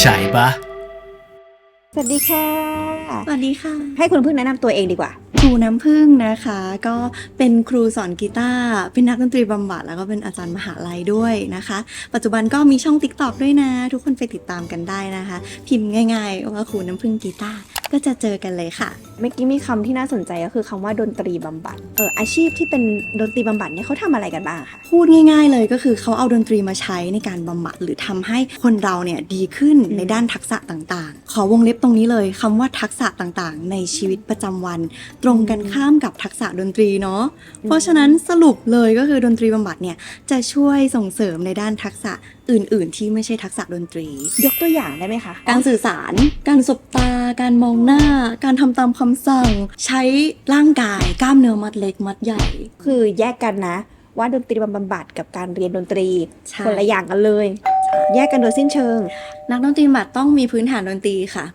ใช่ปะสวัสดีค่ะ สวัสดีค่ะ ให้คุณพึ่งแนะนำตัวเองดีกว่า ครูน้ำพึ่งนะคะ ก็เป็นครูสอนกีตาร์เป็นนักดนตรีบำบัดแล้วก็เป็นอาจารย์มหาลัยด้วยนะคะ ปัจจุบันก็มีช่อง t ิ k t o k ด้วยนะ ทุกคนไปติดตามกันได้นะคะ พิมพ์ง่ายๆว่าครูน้ำพึ่งกีตาร์ ก็จะเจอกันเลยค่ะ เมื่อกี้มีคำที่น่าสนใจก็คือคำว่าดนตรีบำบัด เอออาชีพที่เป็นดนตรีบำบัดเนี่ยเขาทำอะไรกันบ้างคะพูดง่ายๆเลยก็คือเขาเอาดนตรีมาใช้ในการบำบัดหรือทำให้คนเราเนี่ยดีขึ้นอืมในด้านทักษะต่างๆ ขอวงเล็บตรงนี้เลยคำว่าทักษะต่างๆ ในชีวิตประจำวัน ตรงกันข้ามกับทักษะดนตรีเนาะ เพราะฉะนั้นสรุปเลยก็คือดนตรีบำบัดเนี่ยจะช่วยส่งเสริมในด้านทักษะอื่น ๆ ที่ไม่ใช่ทักษะดนตรี ยกตัวอย่างได้ไหมคะการสื่อสาร การสบตา การมองหน้า การทำตามคำสั่ง ใช้ร่างกายกล้ามเนื้อมัดเล็กมัดใหญ่ คือแยกกันนะ ว่าดนตรีบำบัดกับการเรียนดนตรีใช่ คนละอย่างกันเลย แยกกันโดยสิ้นเชิง นักดนตรีบำบัดต้องมีพื้นฐานดนตรีค่ะ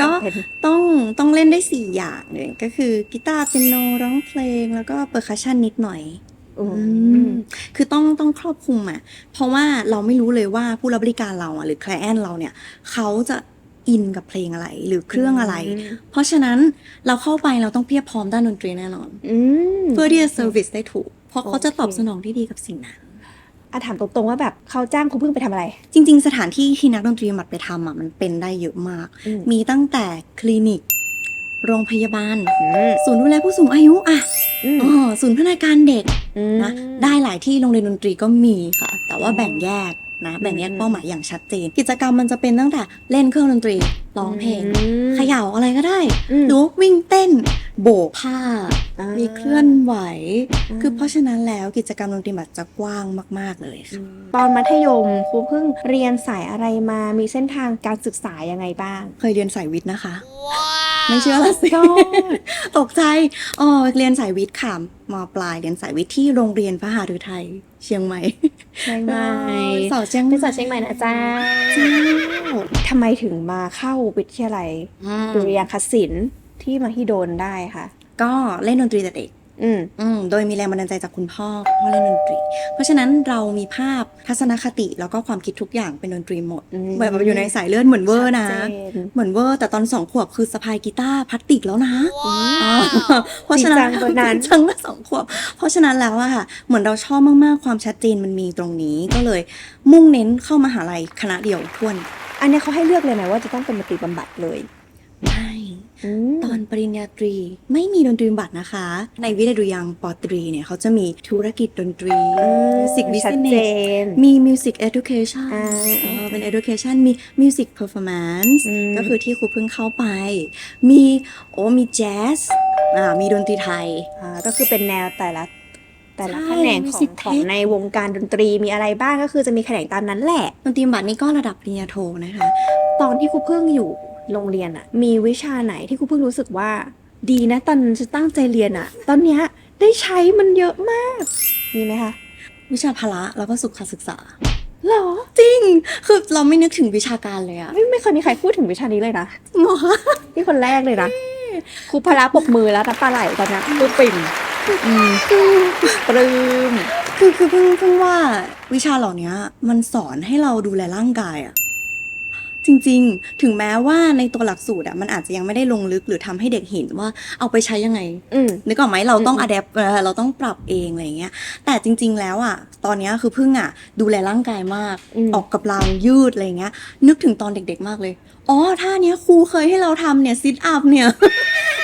ก็เป็นต้องต้องเล่นได้ 4 อย่างเลยก็คือกีตาร์เปียโนร้องเพลง แล้วก็เปอร์คัชชันนิดหน่อยอืม คือต้องต้องครอบคลุมอะ เพราะว่าเราไม่รู้เลยว่าผู้รับบริการเราอะหรือแคลนเราเนี่ยเขาจะอินกับเพลงอะไรหรือเครื่องอะไร เพราะฉะนั้นเราเข้าไปเราต้องเพียบพร้อมด้านดนตรีแน่นอนอืมเพื่อที่จะเซอร์วิสได้ถูก เพราะเขาจะโอเคตอบสนองที่ดีกับสิ่งนั้นอะถามตรงๆว่าแบบเขาจ้างคุณพึ่งไปทำอะไร จริง ๆ สถานที่ที่นักดนตรีบำบัดไปทำอะมันเป็นได้เยอะมากอืมมีตั้งแต่คลินิก โรงพยาบาลอืมศูนย์ดูแลผู้สูงอายุอะอืมอ๋อศูนย์พัฒนาการเด็กอืม นะได้หลายที่โรงเรียนดนตรีก็มีค่ะ แต่ว่าแบ่งแยกนะแบ่งแยกอืมเป้าหมายอย่างชัดเจน กิจกรรมมันจะเป็นตั้งแต่เล่นเครื่องดนตรีร้องเพลงอืมเขย่าอะไรก็ได้อืมหรือว่าวิ่งเต้น โบกผ้าอ่ามีเคลื่อนไหวอ่าคือเพราะฉะนั้นแล้วกิจกรรมดนตรีบัตจะกว้างมาก ๆ เลยค่ะตอนมัธยมครูเพิ่งเรียนสายอะไรมามีเส้นทางการศึกษายังไงบ้าง เคยเรียนสายวิทย์นะคะ ไม่เชื่อละสิก็ตกใจอ๋อเรียนสายวิทย์ค่ะมปลายเรียนสายวิทย์ที่โรงเรียนพระหฤทัยเชียงใหม่เชียงใหม่สอเชียงใหเป็นม่สาวเชียงใหม่นะจ้าจ้าทำไมถึงมาเข้าวิทยาลัยดุริยางคศิลป์ที่มหิดลได้ค่ะ ก็เล่นดนตรีแต่เด็ก อืม อืมโดยมีแรงบันดาลใจจากคุณพ่อคุณพ่อเล่นดนตรี เพราะฉะนั้นเรามีภาพทัศนคติแล้วก็ความคิดทุกอย่างเป็นดนตรีหมดอืมแบบอยู่ในสายเลือดเหมือนเวอร์นะ ชัดเจน เหมือนเวอร์แต่ตอนสองขวบคือสะพายกีตาร์พลาสติกแล้วนะอืมอ่าเพราะฉะนั้นจริงจังตัวนั้น จริงจังมาสองขวบ เพราะฉะนั้นแล้วอะค่ะ เหมือนเราชอบมากๆความชัดเจนมันมีตรงนี้ก็เลยมุ่งเน้นเข้ามาหาลัยคณะเดียวทวนอันเนี้ยเขาให้เลือกเลยไหมว่าจะต้องเป็นดนตรีบำบัดเลยไม่ อืม ตอนปริญญาตรีไม่มีดนตรีบำบัดนะคะ ในวิทยาดุริยางค์ปอตรีเนี่ยเขาจะมีธุรกิจดนตรี Music ชัดเจ Business น มี Music Education อ่าเออเป็น Education มี Music Performance อืม ก็คือที่ครูเพิ่งเข้าไป มีโอ้มี Jazz อ่ามีดนตรีไทย อ่าก็คือเป็นแนวแต่ละ แต่ละใช่แขนงของ Music ของ Tech ในวงการดนตรีมีอะไรบ้างก็คือจะมีแขนงตามนั้นแหละ ดนตรีบำบัดนี่ก็ระดับปริญญาโทนะคะ ตอนที่ครูเพิ่งอยู่ โรงเรียนอะมีวิชาไหนที่ครูเพิ่งรู้สึกว่า ดีนะตอนฉันตั้งใจเรียนอะตอนเนี้ยได้ใช้มันเยอะมาก มีไหมคะวิชาพละแล้วก็สุขศึกษาหรอ จริง คือเราไม่นึกถึงวิชาการเลยอะไม่ไม่เคยมีใครพูดถึงวิชานี้เลยนะหมอนี่คนแรกเลยนะครูพละปกมือแล้วน้ำตาไหลตอนเนี้ยปลื้มปิ่มอืมปลื้มคือคือเพิ่งเพิ่งว่าวิชาเหล่านี้มันสอนให้เราดูแลร่างกายอะ จริง ๆ ถึงแม้ว่าในตัวหลักสูตรอะมันอาจจะยังไม่ได้ลงลึกหรือทำให้เด็กเห็นว่าเอาไปใช้ยังไงอืมนึกออกไหมเราต้องอืมอัดแอปเราต้องปรับเองอะไรอย่างเงี้ย แต่จริง ๆ แล้วอะตอนเนี้ยคือเพิ่งอะดูแลร่างกายมากอืมออกกำลังยืดอะไรอย่างเงี้ย นึกถึงตอนเด็ก ๆ มากเลยอ๋อท่าเนี้ยครูเคยให้เราทำเนี่ยซิทอัพเนี่ย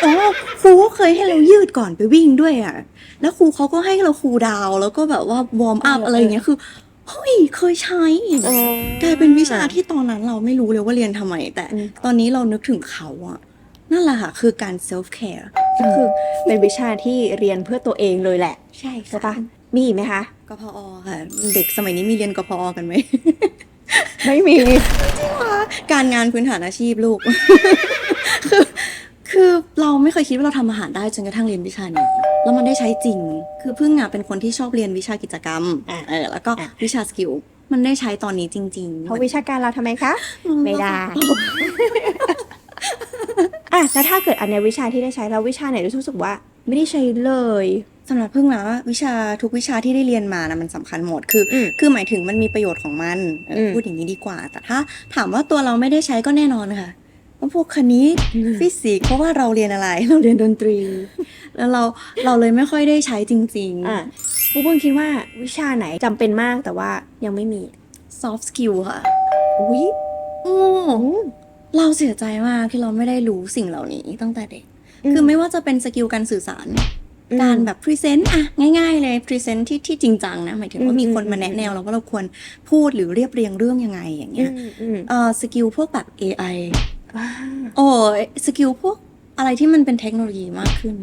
อ๋อครูก็เคยให้เรายืดก่อนไปวิ่งด้วยอะแล้วครูเขาก็ให้เราครูลดาวน์แล้วก็แบบว่าวอร์มอัพเอออะไรอย่างเงี้ยคือ เฮ้ยเคยใช้อ๋อกลายเป็นวิชาที่ตอนนั้นเราไม่รู้เลยว่าเรียนทำไม แต่อืมตอนนี้เรานึกถึงเขาอะนั่นแหละค่ะคือการ self care ก็คือเป็นวิชาที่เรียนเพื่อตัวเองเลยแหละ ใช่ใช่ปะมีอีกไหมคะกพอค่ะ เด็กสมัยนี้มีเรียนกพอกันไหม ไม่มี การงานพื้นฐานอาชีพลูกคือ คือเราไม่เคยคิดว่าเราทำอาหารได้จนกระทั่งเรียนวิชานี้ แล้วมันได้ใช้จริง คือเพิ่งอะเป็นคนที่ชอบเรียนวิชากิจกรรมอะเออแล้วก็อะ วิชาสกิล มันได้ใช้ตอนนี้จริงๆเพราะวิชาการเราทำไมคะเหอนไม่ได้ อะแล้วถ้าเกิดอันเนี้ยวิชาที่ได้ใช้แล้ววิชาไหนรู้สึกว่า ไม่ได้ใช้เลย สำหรับพึ่งนะวิชาทุกวิชาที่ได้เรียนมานะมันสำคัญหมด คืออมคือหมายถึงมันมีประโยชน์ของมันเอออม พูดอย่างนี้ดีกว่า แต่ถ้าถามว่าตัวเราไม่ได้ใช้ก็แน่นอนค่ะ ว่าพวกคณิตฟิสิกส์เพราะว่าเราเรียนอะไร เราเรียนดนตรี แล้วเราเราเลยไม่ค่อยได้ใช้จริงอะครูเพิ่งคิดว่าวิชาไหนจำเป็นมากแต่ว่ายังไม่มี ๆ soft skill ค่ะอุ้ยโอ้เราเสียใจมากที่เราไม่ได้รู้สิ่งเหล่านี้ตั้งแต่เด็ก คือไม่ว่าจะเป็นสกิลการสื่อสารการแบบพรีเซนต์อะง่ายๆเลยพรีเซนต์ที่ที่จริงจังนะ หมายถึงว่าอืมมีคนมาแนะแนวเราว่าเราควรพูดหรือเรียบเรียงเรื่องยังไงอย่างอืเงี้ยมอืม เอ่อสกิลพวกแบบ AI อ่าโอ้ยสกิลพวกอะไรที่มันเป็นเทคโนโลยีมากขึ้น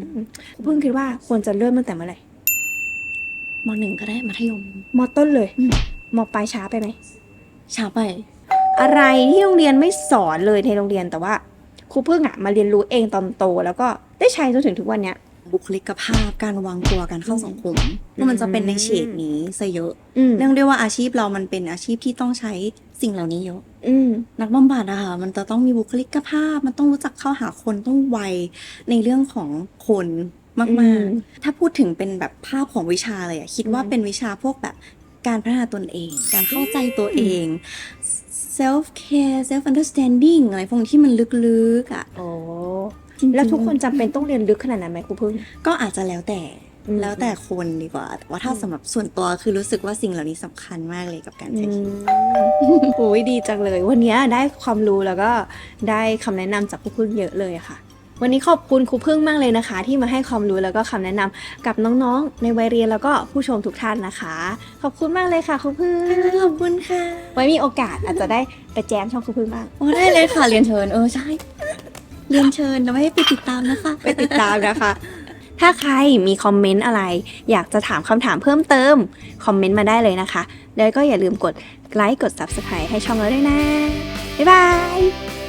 ครูเพิ่งคิดว่าควรจะเริ่มตั้งแต่เมื่อไหร่มหนึ่งก็ได้มัธยม มต้นเลยอืมมปลายช้าไปไหม ช้าไป อะไรที่โรงเรียนไม่สอนเลยในโรงเรียนแต่ว่าครูเพิ่งอะมาเรียนรู้เองตอนโต แล้วก็ได้ใช้จนถึงทุกวันเนี้ย บุคลิกภาพการวางตัวการเข้าสังคมว่ามันจะเป็นในเฉดนี้ซะเยอะอืมเนื่องด้วยว่าอาชีพเรามันเป็นอาชีพที่ต้องใช้สิ่งเหล่านี้เยอะ อืม นักบำบัดอะค่ะ มันจะต้องมีบุคลิกภาพ มันต้องรู้จักเข้าหาคน ต้องไวในเรื่องของคนมอืากมๆ ถ้าพูดถึงเป็นแบบภาพของวิชาเลยอะคิดว่าอืม เป็นวิชาพวกแบบการพัฒนาตนเอง การเข้าใจตัวเอง self care self understanding อะไรพวกนี้ที่มันลึกๆอะโอ้จริงๆแล้วทุกคนจำเป็นต้องเรียนลึกขนาดนั้นไหมครูเพิ่ง ก็อาจจะแล้วแต่อืม แล้วแต่คนดีกว่า แต่ว่าถ้าอืมสำหรับส่วนตัวคือรู้สึกว่าสิ่งเหล่านี้สำคัญมากเลยกับการอืใช้ชีวิตมโอ้ยดีจังเลย วันนี้ได้ความรู้แล้วก็ได้คำแนะนำจากครูพึ่งเยอะเลยอะค่ะ วันนี้ขอบคุณครูพึ่งมากเลยนะคะ ที่มาให้ความรู้แล้วก็คำแนะนำกับน้องๆ ในวัยเรียนแล้วก็ผู้ชมทุกท่านนะคะ ขอบคุณมากเลยค่ะครูพึ่งขอบคุณค่ะ ไว้มีโอกาสอาจจะได้ไปแจมช่องครูพึ่งบ้างโอ้ได้เลยค่ะเรียนเชิญเออใช่เรียนเชิญแล้วให้ไปติดตามนะคะ ไปติดตามนะคะ ถ้าใครมีคอมเมนต์อะไร อยากจะถามคำถามเพิ่มเติม คอมเมนต์มาได้เลยนะคะ แล้วก็อย่าลืมกดไลค์กด Subscribe ให้ช่องเราด้วยนะ บ๊ายบาย